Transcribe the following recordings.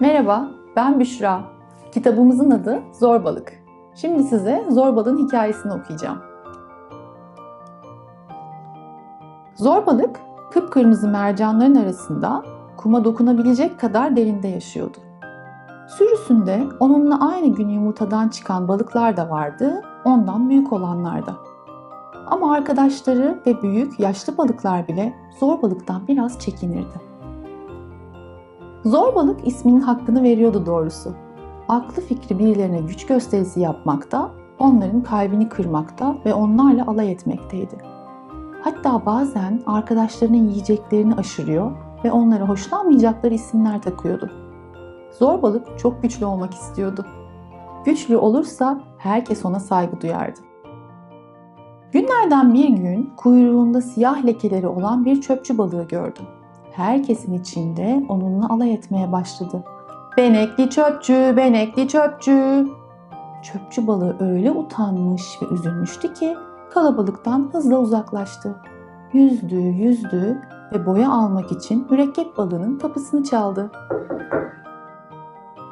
Merhaba, ben Büşra. Kitabımızın adı Zorbalık. Şimdi size Zorbalığın hikayesini okuyacağım. Zorbalık, kıpkırmızı mercanların arasında kuma dokunabilecek kadar derinde yaşıyordu. Sürüsünde onunla aynı gün yumurtadan çıkan balıklar da vardı, ondan büyük olanlar da. Ama arkadaşları ve büyük yaşlı balıklar bile zorbalıktan biraz çekinirdi. Zorbalık isminin hakkını veriyordu doğrusu. Aklı fikri birilerine güç gösterisi yapmakta, onların kalbini kırmakta ve onlarla alay etmekteydi. Hatta bazen arkadaşlarının yiyeceklerini aşırıyor ve onlara hoşlanmayacakları isimler takıyordu. Zorbalık çok güçlü olmak istiyordu. Güçlü olursa herkes ona saygı duyardı. Günlerden bir gün kuyruğunda siyah lekeleri olan bir çöpçü balığı gördüm herkesin içinde onunla alay etmeye başladı. Benekli çöpçü, benekli çöpçü. Çöpçü balığı öyle utanmış ve üzülmüştü ki kalabalıktan hızla uzaklaştı. Yüzdü, yüzdü ve boya almak için mürekkep balığının kapısını çaldı.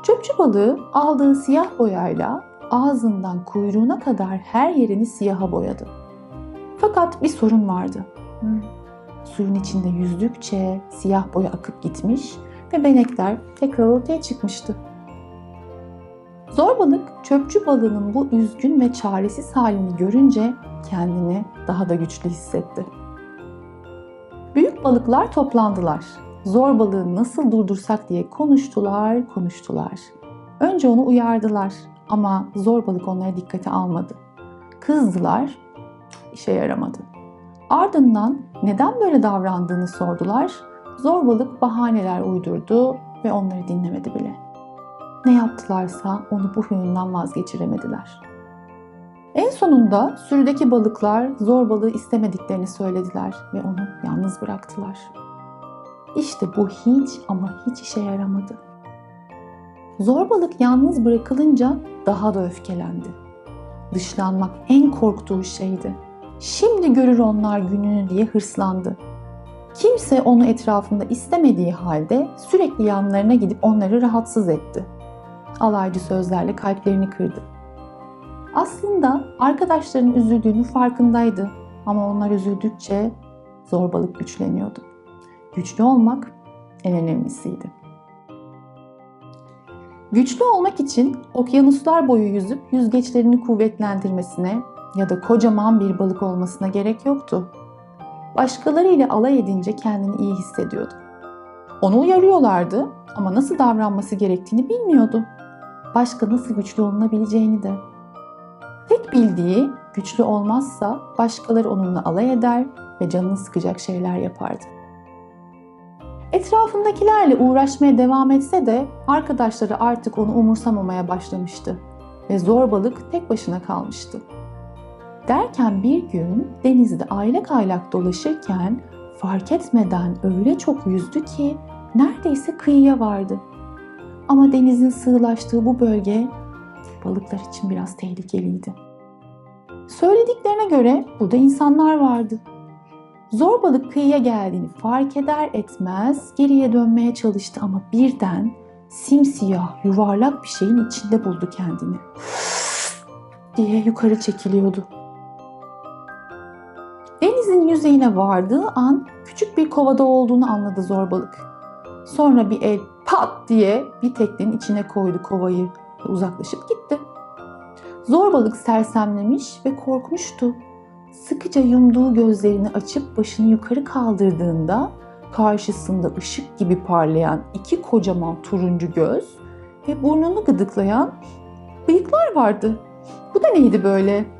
Çöpçü balığı aldığı siyah boyayla ağzından kuyruğuna kadar her yerini siyaha boyadı. Fakat bir sorun vardı. Suyun içinde yüzdükçe siyah boya akıp gitmiş ve benekler tekrar ortaya çıkmıştı. Zorbalık çöpçü balığının bu üzgün ve çaresiz halini görünce kendini daha da güçlü hissetti. Büyük balıklar toplandılar. Zor balığı nasıl durdursak diye konuştular, konuştular. Önce onu uyardılar ama zor balık onlara dikkate almadı. Kızdılar, işe yaramadı. Ardından neden böyle davrandığını sordular. Zorbalık bahaneler uydurdu ve onları dinlemedi bile. Ne yaptılarsa onu bu huyundan vazgeçiremediler. En sonunda sürüdeki balıklar zorbalığı istemediklerini söylediler ve onu yalnız bıraktılar. İşte bu hiç ama hiç işe yaramadı. Zorbalık yalnız bırakılınca daha da öfkelendi. Dışlanmak en korktuğu şeydi Şimdi görür onlar gününü diye hırslandı. Kimse onu etrafında istemediği halde sürekli yanlarına gidip onları rahatsız etti. Alaycı sözlerle kalplerini kırdı. Aslında arkadaşlarının üzüldüğünün farkındaydı ama onlar üzüldükçe zorbalık güçleniyordu. Güçlü olmak en önemlisiydi. Güçlü olmak için okyanuslar boyu yüzüp yüzgeçlerini kuvvetlendirmesine ya da kocaman bir balık olmasına gerek yoktu. Başkalarıyla alay edince kendini iyi hissediyordu. Onu uyarıyorlardı ama nasıl davranması gerektiğini bilmiyordu. Başka nasıl güçlü olunabileceğini de. Tek bildiği güçlü olmazsa başkaları onunla alay eder ve canını sıkacak şeyler yapardı. Etrafındakilerle uğraşmaya devam etse de arkadaşları artık onu umursamamaya başlamıştı ve zorbalık tek başına kalmıştı. Derken bir gün denizde aylak aylak dolaşırken fark etmeden öyle çok yüzdü ki neredeyse kıyıya vardı. Ama denizin sığlaştığı bu bölge balıklar için biraz tehlikeliydi. Söylediklerine göre burada insanlar vardı. Zor balık kıyıya geldiğini fark eder etmez geriye dönmeye çalıştı ama birden simsiyah yuvarlak bir şeyin içinde buldu kendini. diye yukarı çekiliyordu. Denizin yüzeyine vardığı an küçük bir kovada olduğunu anladı zorbalık. Sonra bir el pat diye bir teknenin içine koydu kovayı ve uzaklaşıp gitti. Zorbalık sersemlemiş ve korkmuştu. Sıkıca yumduğu gözlerini açıp başını yukarı kaldırdığında karşısında ışık gibi parlayan iki kocaman turuncu göz ve burnunu gıdıklayan bıyıklar vardı. Bu da neydi böyle?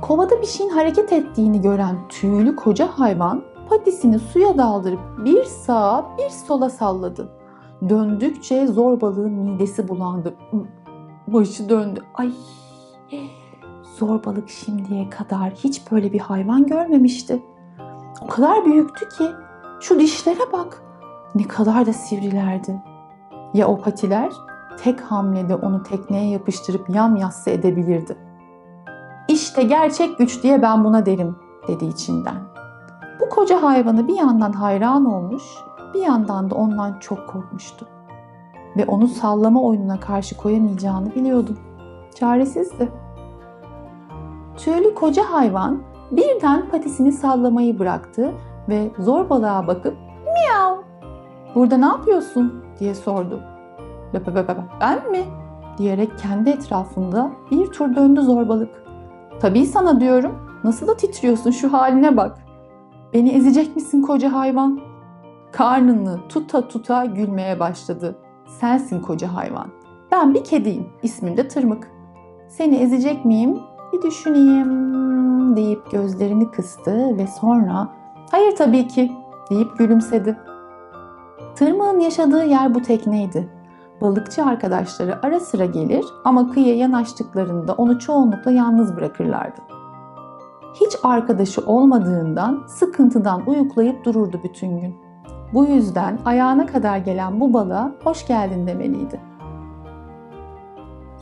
Kovada bir şeyin hareket ettiğini gören tüylü koca hayvan patisini suya daldırıp bir sağa bir sola salladı. Döndükçe zor balığın midesi bulandı. Başı döndü. Ay zor balık şimdiye kadar hiç böyle bir hayvan görmemişti. O kadar büyüktü ki şu dişlere bak. Ne kadar da sivrilerdi. Ya o patiler tek hamlede onu tekneye yapıştırıp yam yassı edebilirdi. İşte gerçek güç diye ben buna derim dedi içinden. Bu koca hayvanı bir yandan hayran olmuş, bir yandan da ondan çok korkmuştu. Ve onu sallama oyununa karşı koyamayacağını biliyordu. Çaresizdi. Tüylü koca hayvan birden patisini sallamayı bıraktı ve zor balığa bakıp miyav burada ne yapıyorsun diye sordu. Ben mi? diyerek kendi etrafında bir tur döndü zorbalık. Tabii sana diyorum. Nasıl da titriyorsun şu haline bak. Beni ezecek misin koca hayvan? Karnını tuta tuta gülmeye başladı. Sensin koca hayvan. Ben bir kediyim. İsmim de Tırmık. Seni ezecek miyim? Bir düşüneyim deyip gözlerini kıstı ve sonra hayır tabii ki deyip gülümsedi. Tırmığın yaşadığı yer bu tekneydi. Balıkçı arkadaşları ara sıra gelir ama kıyıya yanaştıklarında onu çoğunlukla yalnız bırakırlardı. Hiç arkadaşı olmadığından sıkıntıdan uyuklayıp dururdu bütün gün. Bu yüzden ayağına kadar gelen bu balığa hoş geldin demeliydi.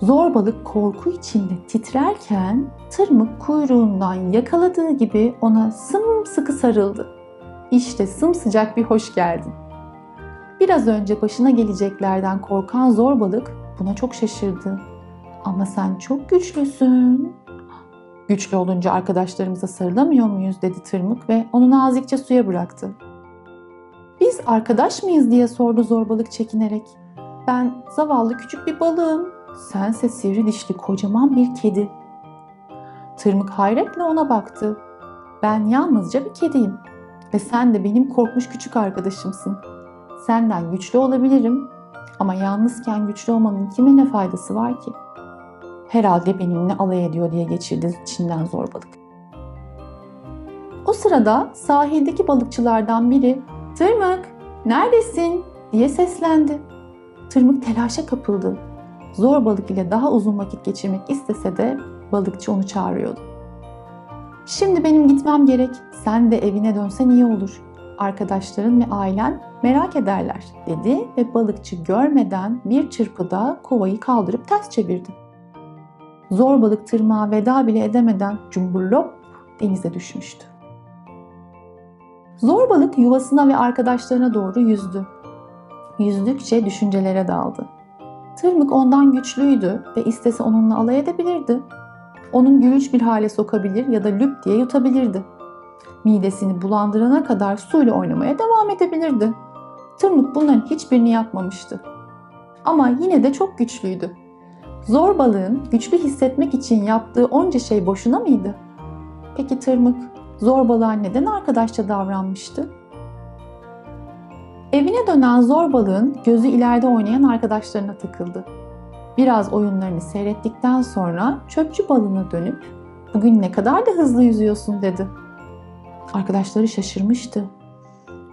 Zor balık korku içinde titrerken tırmık kuyruğundan yakaladığı gibi ona sımsıkı sarıldı. İşte sımsıcak bir hoş geldin. Biraz önce başına geleceklerden korkan zor balık buna çok şaşırdı. Ama sen çok güçlüsün. Güçlü olunca arkadaşlarımıza sarılamıyor muyuz dedi tırmık ve onu nazikçe suya bıraktı. Biz arkadaş mıyız diye sordu zorbalık çekinerek. Ben zavallı küçük bir balığım. Sense sivri dişli kocaman bir kedi. Tırmık hayretle ona baktı. Ben yalnızca bir kediyim ve sen de benim korkmuş küçük arkadaşımsın. Senden güçlü olabilirim ama yalnızken güçlü olmanın kime ne faydası var ki? Herhalde benimle alay ediyor diye geçirdi içinden zorbalık. O sırada sahildeki balıkçılardan biri Tırmık neredesin diye seslendi. Tırmık telaşa kapıldı. Zor balık ile daha uzun vakit geçirmek istese de balıkçı onu çağırıyordu. Şimdi benim gitmem gerek. Sen de evine dönsen iyi olur. Arkadaşların ve ailen merak ederler dedi ve balıkçı görmeden bir çırpıda kovayı kaldırıp ters çevirdi. Zor balık tırmağa veda bile edemeden cumburlop denize düşmüştü. Zor balık yuvasına ve arkadaşlarına doğru yüzdü. Yüzdükçe düşüncelere daldı. Tırmık ondan güçlüydü ve istese onunla alay edebilirdi. Onun gülünç bir hale sokabilir ya da lüp diye yutabilirdi. Midesini bulandırana kadar suyla oynamaya devam edebilirdi. Tırmık bunların hiçbirini yapmamıştı. Ama yine de çok güçlüydü. Zor balığın güçlü hissetmek için yaptığı onca şey boşuna mıydı? Peki Tırmık zor balığa neden arkadaşça davranmıştı? Evine dönen zor balığın gözü ileride oynayan arkadaşlarına takıldı. Biraz oyunlarını seyrettikten sonra çöpçü balığına dönüp "Bugün ne kadar da hızlı yüzüyorsun." dedi. Arkadaşları şaşırmıştı.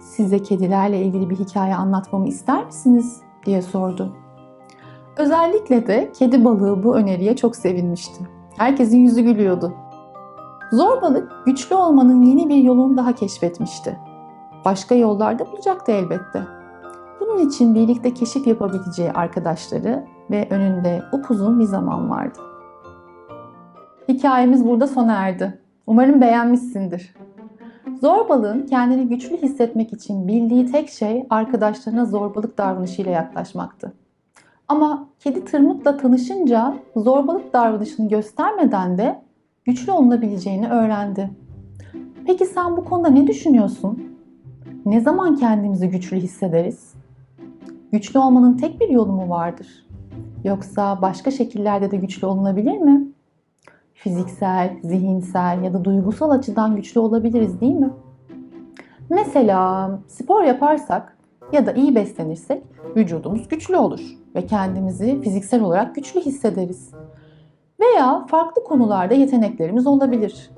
"Size kedilerle ilgili bir hikaye anlatmamı ister misiniz?" diye sordu. Özellikle de kedi balığı bu öneriye çok sevinmişti. Herkesin yüzü gülüyordu. Zor balık güçlü olmanın yeni bir yolunu daha keşfetmişti. Başka yollarda bulacaktı elbette. Bunun için birlikte keşif yapabileceği arkadaşları ve önünde upuzun bir zaman vardı. Hikayemiz burada sona erdi. Umarım beğenmişsindir. Zor balığın kendini güçlü hissetmek için bildiği tek şey arkadaşlarına zorbalık davranışıyla yaklaşmaktı. Ama kedi tırmıkla tanışınca zorbalık davranışını göstermeden de güçlü olunabileceğini öğrendi. Peki sen bu konuda ne düşünüyorsun? Ne zaman kendimizi güçlü hissederiz? Güçlü olmanın tek bir yolu mu vardır? Yoksa başka şekillerde de güçlü olunabilir mi? Fiziksel, zihinsel ya da duygusal açıdan güçlü olabiliriz değil mi? Mesela spor yaparsak ya da iyi beslenirsek vücudumuz güçlü olur ve kendimizi fiziksel olarak güçlü hissederiz. Veya farklı konularda yeteneklerimiz olabilir.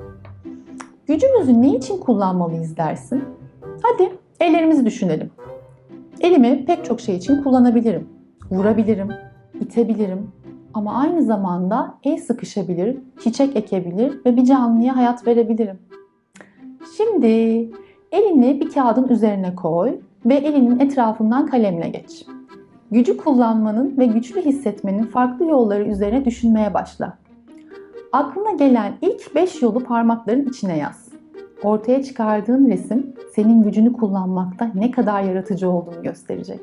Gücümüzü ne için kullanmalıyız dersin? Hadi ellerimizi düşünelim. Elimi pek çok şey için kullanabilirim. Vurabilirim, itebilirim ama aynı zamanda el sıkışabilir, çiçek ekebilir ve bir canlıya hayat verebilirim. Şimdi elini bir kağıdın üzerine koy ve elinin etrafından kalemle geç. Gücü kullanmanın ve güçlü hissetmenin farklı yolları üzerine düşünmeye başla. Aklına gelen ilk 5 yolu parmakların içine yaz. Ortaya çıkardığın resim senin gücünü kullanmakta ne kadar yaratıcı olduğunu gösterecek.